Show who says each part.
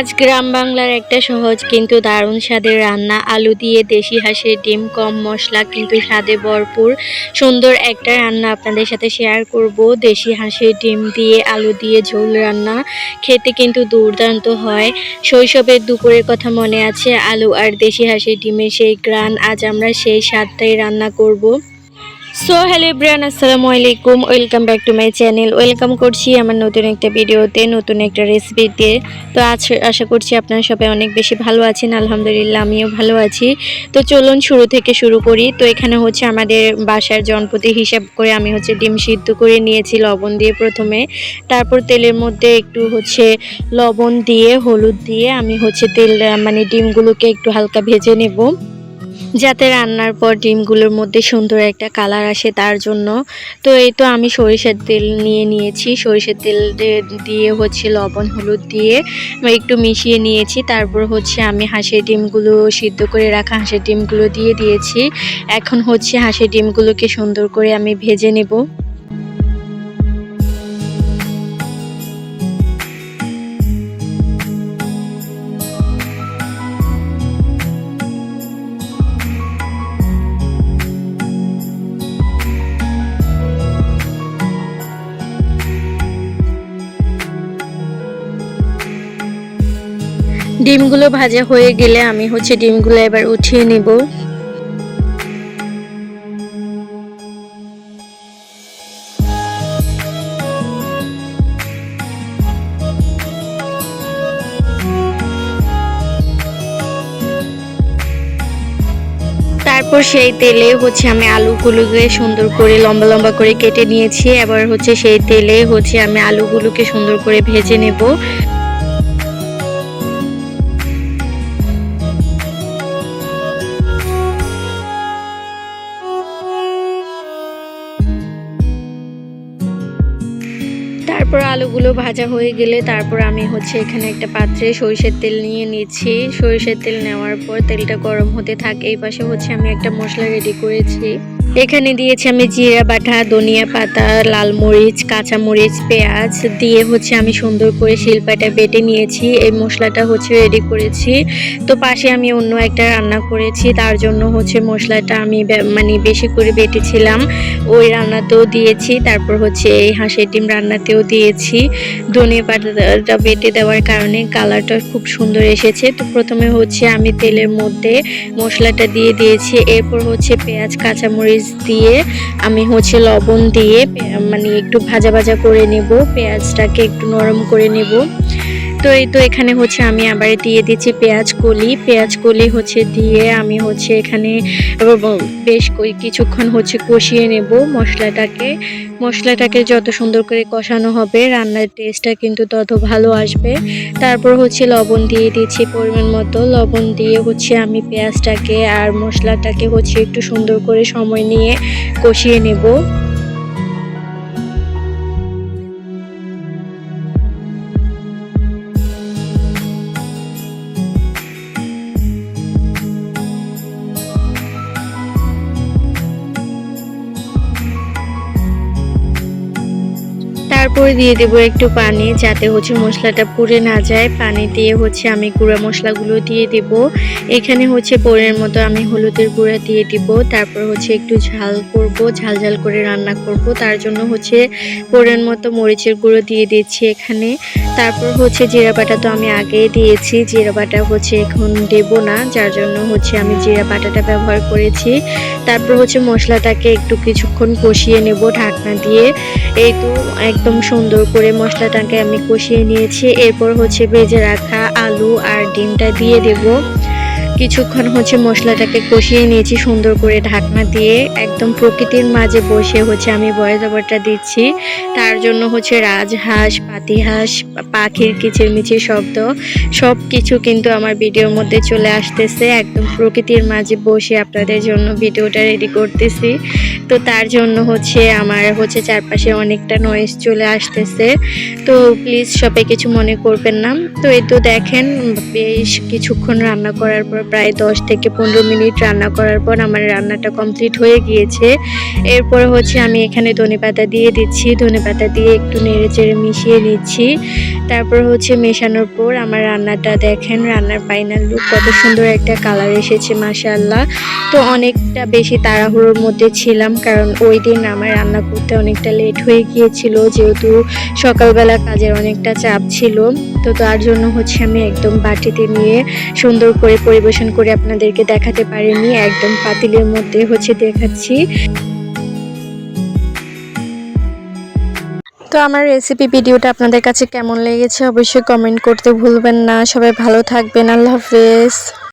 Speaker 1: আজ গ্রাম বাংলার একটা সহজ কিন্তু দারুণ স্বাদের রান্না, আলু দিয়ে দেশি হাঁসের ডিম, কম মশলা কিন্তু স্বাদে ভরপুর, সুন্দর একটা রান্না আপনাদের সাথে শেয়ার করব। দেশি হাঁসের ডিম দিয়ে আলু দিয়ে ঝোল রান্না খেতে কিন্তু দুর্দান্ত হয়। শৈশবের দুপুরের কথা মনে আছে, আলু আর দেশি হাঁসের ডিমের সেই গ্রান, আজ আমরা সেই স্বাদটাই রান্না করব। সো হ্যালো ব্রিয়ান আসসালামু আলাইকুম welcome back to my channel welcome করছি আমার নতুন একটা ভিডিওতে নতুন একটা রেসিপি দিয়ে তো আজ আশা করছি আপনারা সবাই অনেক বেশি ভালো আছেন। আলহামদুলিল্লাহ, আমিও ভালো আছি। তো চলুন শুরু থেকে শুরু করি। তো এখানে হচ্ছে আমাদের বাসার জনপতি হিসাব করে আমি হচ্ছে ডিম সিদ্ধ করে নিয়েছি লবণ দিয়ে প্রথমে। তারপর তেলের মধ্যে একটু হচ্ছে লবণ দিয়ে, হলুদ দিয়ে আমি হচ্ছে তেল মানে ডিমগুলোকে একটু হালকা ভেজে নেব। যাতে রান্নার পর ডিমগুলোর মধ্যে সুন্দর একটা কালার আসে তার জন্য। তো এই তো আমি সরিষার তেল নিয়ে নিয়েছি। সরিষার তেল দিয়ে হচ্ছে লবণ, হলুদ দিয়ে একটু মিশিয়ে নিয়েছি। তারপর হচ্ছে আমি হাঁসের ডিমগুলো সিদ্ধ করে রাখা হাঁসের ডিমগুলো দিয়ে দিয়েছি। এখন হচ্ছে হাঁসের ডিমগুলোকে সুন্দর করে আমি ভেজে নেব। ডিমগুলো ভাজা হয়ে গেলে আমি হচ্ছে ডিমগুলো এবার উঠিয়ে নেব। তারপর সেই তেলে হচ্ছে আমি আলুগুলোকে সুন্দর করে লম্বা লম্বা করে কেটে নিয়েছি। এবার হচ্ছে সেই তেলে হচ্ছে আমি আলুগুলোকে সুন্দর করে ভেজে নেব। তারপর আলুগুলো ভাজা হয়ে গেলে তারপর আমি হচ্ছে এখানে একটা পাত্রে সরিষার তেল নিয়ে নিচ্ছি। সরিষার তেল নেওয়ার পর তেলটা গরম হতে থাকে, এই পাশে হচ্ছে আমি একটা মশলা রেডি করেছি। এখানে দিয়েছি আমি জিরা বাটা, ধনিয়া পাতা, লাল মরিচ, কাঁচা মরিচ, পেঁয়াজ। দিয়ে হচ্ছে আমি সুন্দর করে শিলপাটা বেটে নিয়েছি। এই মশলাটা হচ্ছে রেডি করেছি। তো পাশে আমি অন্য একটা রান্না করেছি। তার জন্য হচ্ছে মশলাটা আমি মানে বেশি করে বেটেছিলাম। ওই রান্নাতেও দিয়েছি। তারপর হচ্ছে এই হাঁসের ডিম রান্নাতেও দিয়েছি। ধনিয়া পাতাটা বেটে দেওয়ার কারণে কালারটা খুব সুন্দর এসেছে। তো প্রথমে হচ্ছে আমি তেলের মধ্যে মশলাটা দিয়ে দিয়েছি। এরপর হচ্ছে পেঁয়াজ কাঁচামরিচ দিয়ে আমি হচ্ছে লবণ দিয়ে মানে একটু ভাজা ভাজা করে নেব। পেঁয়াজটাকে একটু নরম করে নেব। তো এই তো এখানে হচ্ছে আমি আবার দিয়ে দিচ্ছি পেঁয়াজ কলি। পেঁয়াজ কলি হচ্ছে দিয়ে আমি হচ্ছে এখানে বেশ কিছুক্ষণ হচ্ছে কষিয়ে নেব মশলাটাকে। মশলাটাকে যত সুন্দর করে কষানো হবে, রান্নার টেস্টটা কিন্তু তত ভালো আসবে। তারপর হচ্ছে লবণ দিয়ে দিচ্ছি পরিমাণ মতো। লবণ দিয়ে হচ্ছে আমি পেঁয়াজটাকে আর মশলাটাকে হচ্ছে একটু সুন্দর করে সময় নিয়ে কষিয়ে নেব। তারপরে দিয়ে দেবো একটু পানি যাতে হচ্ছে মশলাটা পুড়ে না যায়। পানি দিয়ে হচ্ছে আমি গুঁড়া মশলাগুলো দিয়ে দেব। এখানে হচ্ছে পরের মতো আমি হলুদের গুঁড়া দিয়ে দিব। তারপর হচ্ছে একটু ঝাল করব, ঝাল ঝাল করে রান্না করব। তার জন্য হচ্ছে পরের মতো মরিচের গুঁড়ো দিয়ে দিচ্ছি এখানে। তারপর হচ্ছে জিরা বাটা তো আমি আগেই দিয়েছি, জিরা বাটা হচ্ছে এখন দেব না। যার জন্য হচ্ছে আমি জিরা বাটাটা ব্যবহার করেছি। তারপর হচ্ছে মশলাটাকে একটু কিছুক্ষণ কষিয়ে নেব ঢাকনা দিয়ে। এই তো একদম সুন্দর করে মশলাটাকে আমি কষিয়ে নিয়েছি। এরপর হচ্ছে ভেজে রাখা আলু আর ডিমটা দিয়ে দেব। কিছুক্ষণ হচ্ছে মশলাটাকে কষিয়ে নিয়েছি সুন্দর করে ঢাকনা দিয়ে। একদম প্রকৃতির মাঝে বসে হচ্ছে আমি ভয়েস ওভারটা দিচ্ছি। তার জন্য হচ্ছে রাজহাঁস, পাতিহাঁস, পাখির কিচিরমিচির শব্দ সব কিছু কিন্তু আমার ভিডিওর মধ্যে চলে আসতেছে। একদম প্রকৃতির মাঝে বসে আপনাদের জন্য ভিডিওটা রেডি করতেছি। তো তার জন্য হচ্ছে আমার হচ্ছে চারপাশে অনেকটা নয়েজ চলে আসতেছে। তো প্লিজ সবাই কিছু মনে করবেন না। তো এই তো দেখেন, বেশ কিছুক্ষণ রান্না করার পর প্রায় দশ থেকে পনেরো মিনিট রান্না করার পর আমার রান্নাটা কমপ্লিট হয়ে গিয়েছে। এরপর হচ্ছে আমি এখানে ধনেপাতা দিয়ে দিচ্ছি। ধনেপাতা দিয়ে একটু নেড়ে চেড়ে মিশিয়ে নিচ্ছি। তারপর হচ্ছে মেশানোর পর আমার রান্নাটা দেখেন, রান্নার ফাইনাল লুক কত সুন্দর একটা কালার এসেছে, মাশাআল্লাহ। তো অনেকটা বেশি তাড়াহুড়োর মধ্যে ছিলাম কারণ ওই দিন আমার রান্না করতে অনেকটা লেট হয়ে গিয়েছিল, যেহেতু সকালবেলা কাজের অনেকটা চাপ ছিল। তো তার জন্য হচ্ছে আমি একদম বাটিতে নিয়ে সুন্দর করে পরিবেশন করে আপনাদেরকে দেখাতে পারিনি, একদম পাতিলের মধ্যে হচ্ছে দেখাচ্ছি। তো আমার রেসিপি ভিডিওটা আপনাদের কাছে কেমন লেগেছে অবশ্যই কমেন্ট করতে ভুলবেন না। সবাই ভালো থাকবেন, আল্লাহ হাফেজ।